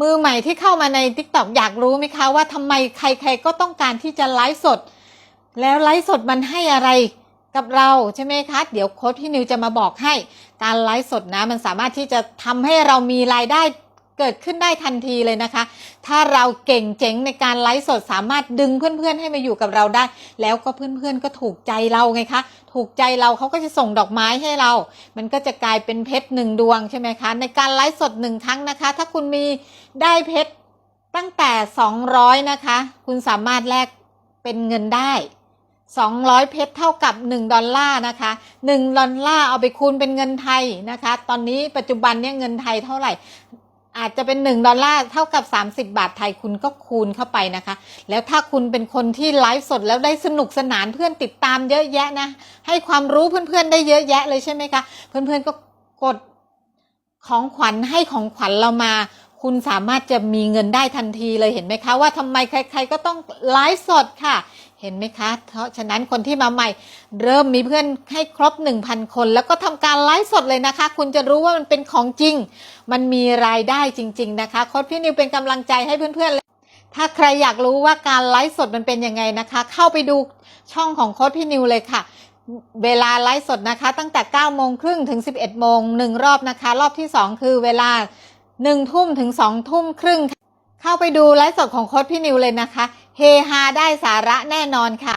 มือใหม่ที่เข้ามาใน t ิ k t o k อยากรู้ไหมคะว่าทำไมใครๆก็ต้องการที่จะไลฟ์สด แล้วไลฟ์สดมันให้อะไรกับเราใช่ไหมคะ เดี๋ยวโค้ชพี่นิวจะมาบอกให้ การไลฟ์สดนะ มันสามารถที่จะทำให้เรามีรายได้ เกิดขึ้นได้ทันทีเลยนะคะ ถ้าเราเก่งเจ๋งในการไลฟ์สดสามารถดึงเพื่อนๆให้มาอยู่กับเราได้ แล้วก็เพื่อนๆก็ถูกใจเราไงคะ ถูกใจเราเขาก็จะส่งดอกไม้ให้เรา มันก็จะกลายเป็นเพชรหนึ่งดวงใช่ไหมคะ ในการไลฟ์สดหนึ่งครั้งนะคะ ถ้าคุณมีได้เพชรตั้งแต่ 200 นะคะ คุณสามารถแลกเป็นเงินได้200 เพชรเท่ากับ 1 ดอลลาร์นะคะ 1 ดอลลาร์เอาไปคูณเป็นเงินไทยนะคะ ตอนนี้ปัจจุบันเนี่ยเงินไทยเท่าไหร่ อาจจะเป็น 1 ดอลลาร์เท่ากับ 30 บาทไทยคุณก็คูณเข้าไปนะคะ แล้วถ้าคุณเป็นคนที่ไลฟ์สดแล้วได้สนุกสนานเพื่อนติดตามเยอะแยะนะ ให้ความรู้เพื่อนๆได้เยอะแยะเลยใช่ไหมคะ เพื่อนๆก็กดของขวัญให้ของขวัญเรามา คุณสามารถจะมีเงินได้ทันทีเลยเห็นไหมคะ ว่าทำไมใคร ๆ ก็ต้องไลฟ์สดค่ะ เห็นไหมคะ เพราะฉะนั้นคนที่มาใหม่เริ่มมีเพื่อนให้ครบ 1,000 คน แล้วก็ทำการไลฟ์สดเลยนะคะ คุณจะรู้ว่ามันเป็นของจริง มันมีรายได้จริง ๆ นะคะโค้ชพี่นิวเป็นกำลังใจให้เพื่อนๆเลยถ้าใครอยากรู้ว่าการไลฟ์สดมันเป็นยังไงนะคะ เข้าไปดูช่องของโค้ชพี่นิวเลยค่ะ เวลาไลฟ์สดนะคะ ตั้งแต่9โมงครึ่งถึง 11โมงหนึ่งรอบนะคะ รอบที่ 2 คือเวลา หนึ่งทุ่มถึงสองทุ่มครึ่งค่ะเข้าไปดูไลฟ์สดของโค้ชพี่นิวเลยนะคะ เฮฮาได้สาระแน่นอนค่ะ